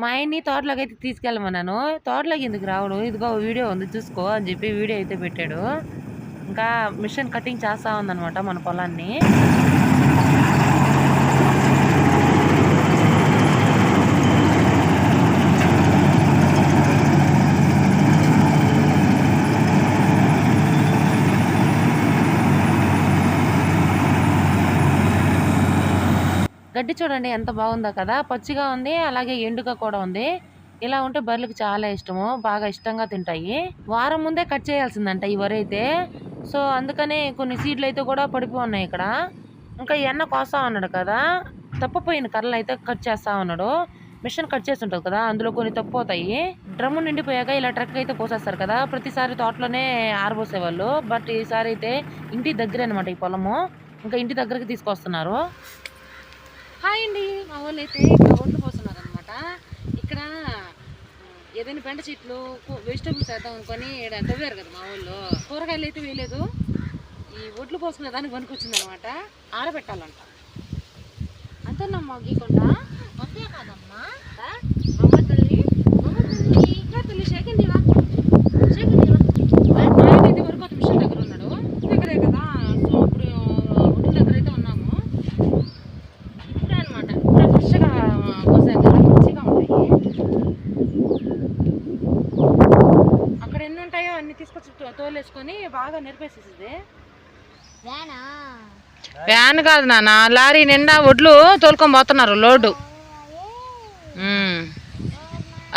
మా ఆయన్ని తోటలోకి అయితే తీసుకెళ్ళమన్నాను. తోటలోకి ఎందుకు రావడం? ఇదిగో వీడియో ఉంది చూసుకో అని చెప్పి వీడియో అయితే పెట్టాడు. ఇంకా మిషన్ కటింగ్ చేస్తా ఉందన్నమాట మన పొలాన్ని. గడ్డి చూడండి ఎంత బాగుందో కదా. పచ్చిగా ఉంది అలాగే ఎండుగా కూడా ఉంది. ఇలా ఉంటే బర్రెలకు చాలా ఇష్టము బాగా ఇష్టంగా తింటాయి. వారం ముందే కట్ చేయాల్సిందంట ఈ వరి అయితే. సో అందుకనే కొన్ని సీడ్లు అయితే కూడా పడిపోన్నాయి ఉన్నాయి ఇక్కడ. ఇంకా ఎన్న కోస్తా ఉన్నాడు కదా. తప్పిపోయిన కర్రలు అయితే కట్ చేస్తా ఉన్నాడు. మిషన్ కట్ చేసి ఉంటుంది కదా అందులో కొన్ని తప్పు అవుతాయి డ్రమ్ము నిండిపోయాక ఇలా ట్రక్ అయితే పోసేస్తారు కదా. ప్రతిసారి తోటలోనే ఆరబోసేవాళ్ళు. బట్ ఈసారి అయితే ఇంటి దగ్గర అనమాట ఈ పొలము. ఇంకా ఇంటి దగ్గరికి తీసుకొస్తున్నారు. హాయ్ అండి. మా వాళ్ళు అయితే ఇక్కడ ఒడ్లు పోస్తున్నారు అనమాట ఇక్కడ ఏదైనా బెండ చెట్లు వెజిటబుల్స్ వేద్దాం అనుకొని ఈడ తవ్వారు కదా మా వాళ్ళు కూరగాయలు అయితే వేయలేదు. ఈ ఒడ్లు పోసుకునే దానికి పనికొచ్చింది అనమాట ఆరబెట్టాలంట అంతేనమ్మా గీకుండా అంతే కాదమ్మా. అమ్మ తల్లి? ఇంకా తల్లి సెకండ్ ఇవా సెకండ్ ఇవా మా ఆయన అయితే వరకు ఒక మిషన్ దగ్గర ఉన్నాడు దగ్గరే కదా సో ఇప్పుడు ఒడ్ల దగ్గర అయితే ఉన్నాము ఇప్పుడే అనమాట ఇప్పుడే ఫ్రెష్గా కోసాం కదా మంచిగా ఉంటాయి అక్కడ ఎన్ని ఉంటాయో అన్ని తీసుకొచ్చి తో- తోలేసుకొని బాగా నెరిపేసేసింది. వ్యాన్ కాదు నాన్న లారీ నిండా ఒడ్లు తోలుకొని పోతున్నారు లోడు.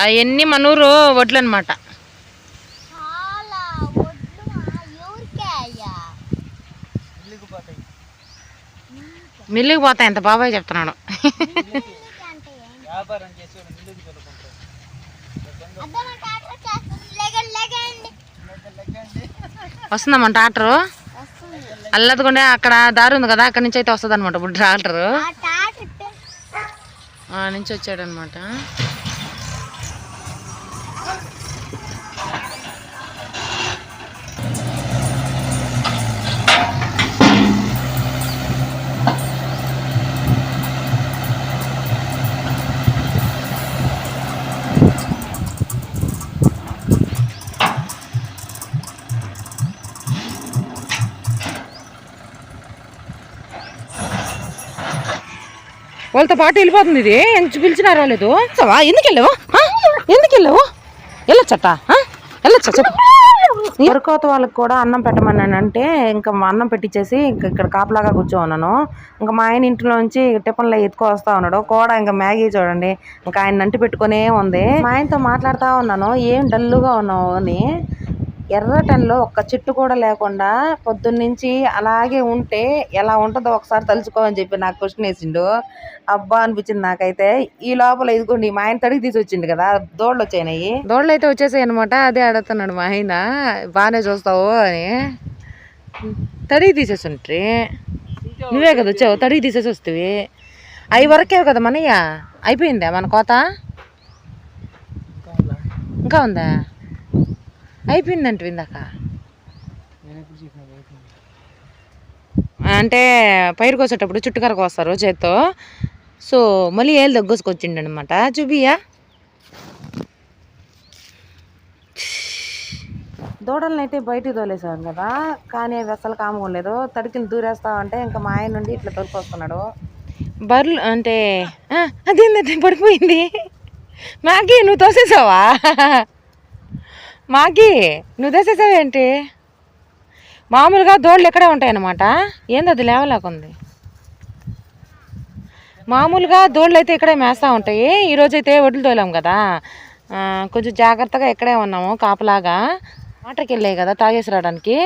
అవన్నీ మన ఊరు వడ్లు అనమాట మిల్లుకి పోతాయి. ఎంత బాబాయ్ చెప్తున్నాడు. అంటే వస్తుందమ్మా ట్రాక్టర్? అల్లదుకుంటే అక్కడ దారి ఉంది కదా అక్కడ నుంచి అయితే వస్తుంది అనమాట ఇప్పుడు ట్రాక్టర్. నుంచి వచ్చాడనమాట వాళ్ళతో పాటు వెళ్ళిపోతుంది ఇది. ఎంత పిలిచినా రాలేదు. చవా ఎందుకు వెళ్ళావు? ఎందుకు వెళ్ళావు? వెళ్ళొచ్చట వెళ్ళొచ్చా చెప్పు. వరకోత వాళ్ళకి కూడా అన్నం పెట్టమన్నాను అంటే ఇంకా అన్నం పెట్టించేసి ఇంకా ఇక్కడ కాపలాగా కూర్చోన్నాను ఇంకా మా ఆయన ఇంట్లోంచి టిఫిన్లో ఎత్తుకో వస్తా ఉన్నాడు. కూడా ఇంకా మ్యాగీ చూడండి. ఇంకా ఆయన నంటి పెట్టుకునే ఉంది. మా ఆయనతో మాట్లాడుతూ ఉన్నాను. ఏం డల్లుగా ఉన్నావు అని. ఎర్రటన్లో ఒక్క చెట్టు కూడా లేకుండా పొద్దున్నుంచి అలాగే ఉంటే ఎలా ఉంటుందో ఒకసారి తలుచుకోమని చెప్పి నాకు క్వశ్చన్ వేసిండు. అబ్బా అనిపించింది నాకైతే. ఈ లోపల ఇదిగోండి మా ఆయన తడికి తీసి వచ్చిండు కదా దోళ్ళు వచ్చాయినాయి. దోళ్ళు అయితే వచ్చేసాయి అనమాట అదే అడుగుతున్నాడు మా ఆయన. బాగానే చూస్తావు అని. తడికి తీసేసి నువ్వే కదా వచ్చావు తడికి తీసేసి వస్తుంది అవి వరకే కదా మనయ్య? అయిపోయిందా మన కోత? ఇంకా ఉందా? అయిపోయిందంట ఇందాక అంటే పైరు కోసేటప్పుడు చుట్టుకర కోస్తారు చేత్తో. సో మళ్ళీ ఏళ్ళు దగ్గుసుకొచ్చిండు అనమాట చూపియా దూడలను అయితే బయటికి తోలేసాం కదా కానీ అవి అసలు కాముకోలేదు తడికిలు దూరేస్తామంటే ఇంకా మా ఆయన నుండి ఇట్లా తోలుకొస్తున్నాడు. బర్రెలు అంటే ఆ, అదేంది పడిపోయింది. మాకి నువ్వు తోసేసావా? మాకి నువ్వు తెసేసావేంటి మామూలుగా దోళ్ళు ఇక్కడే ఉంటాయన్నమాట. ఏంది అది లేవలేకుంది? మామూలుగా దోళ్ళు అయితే ఇక్కడే మేస్తూ ఉంటాయి. ఈరోజు అయితే వడ్లు తోలాం కదా. కొంచెం జాగ్రత్తగా ఇక్కడే ఉన్నాము కాపలాగా. వాటర్కి వెళ్ళాయి కదా తాగేసి రావడానికి.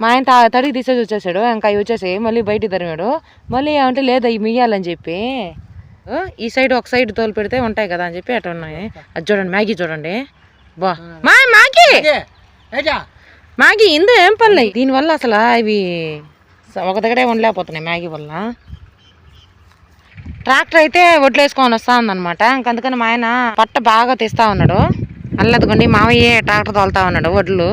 మా ఆయన తా తడికి తీసేసి వచ్చేసాడు. ఇంకా అవి వచ్చేసి మళ్ళీ బయటికి తరిమాడు. మళ్ళీ ఏమంటే లేదు అవి మియ్యాలని చెప్పి. ఈ సైడ్ ఒక సైడ్ తోలు పెడితే ఉంటాయి కదా అని చెప్పి అటు ఉన్నాయి. అది చూడండి మ్యాగీ చూడండి. బా. మా మ్యాగీ మ్యాగీ ఇందు ఏం పనులు? దీనివల్ల అసలు ఇవి ఒక దగ్గరే ఉండలేకపోతున్నాయి మ్యాగీ వల్ల. ట్రాక్టర్ అయితే వడ్లు వేసుకొని వస్తా ఉందన్నమాట. అందుకని మా ఆయన పట్ట బాగా తీస్తా ఉన్నాడు. అల్లదుకోండి మావయ్య ట్రాక్టర్ తోలుతా ఉన్నాడు వడ్లు.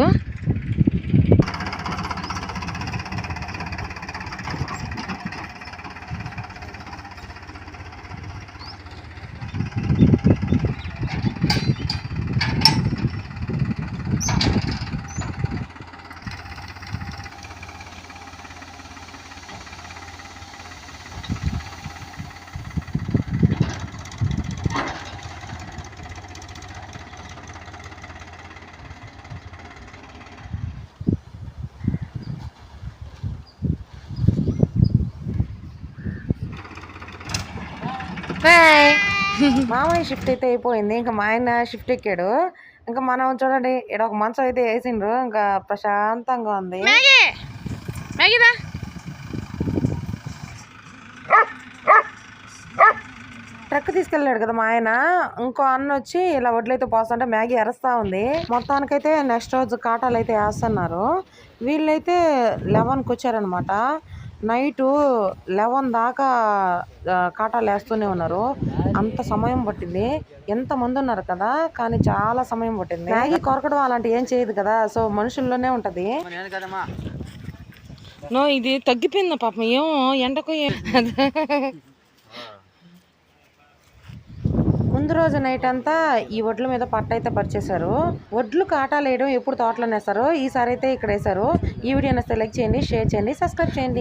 మామయ్య షిఫ్ట్ అయితే అయిపోయింది. ఇంకా మా ఆయన షిఫ్ట్ ఎక్కాడు. ఇంకా మనం చూడండి ఇక్కడ ఒక మంచం అయితే వేసిండ్రు. ఇంకా ప్రశాంతంగా ఉంది. మ్యాగీదా ట్రక్ తీసుకెళ్ళాడు కదా మా ఆయన. ఇంకో అన్న వచ్చి ఇలా వడ్లయితే పోస్తుంటే మ్యాగీ అరస్తా ఉంది. మొత్తానికైతే నెక్స్ట్ రోజు కాటాలు అయితే వేస్తున్నారు. వీళ్ళైతే లెవెన్కి వచ్చారనమాట నైట్ లెవెన్ దాకా కాటాలు వేస్తూనే ఉన్నారు. అంత సమయం పట్టింది. ఎంత మంది ఉన్నారు కదా కానీ చాలా సమయం పట్టింది. మ్యాగీ కొరకడం అలాంటి ఏం చేయదు కదా సో మనుషుల్లోనే ఉంటది. నో ఇది తగ్గిపోయిందా పాపం. ఏమో ఎండకు ముందు రోజు నైట్ అంతా ఈ వడ్ల మీద పట్ట అయితే పరిచేశారు. వడ్లు కాటాలు వేయడం ఎప్పుడు తోటలో వేస్తారు ఈసారి అయితే ఇక్కడ వేశారు ఈ వీడియో నచ్చితే లైక్ చేయండి షేర్ చేయండి సబ్స్క్రైబ్ చేయండి.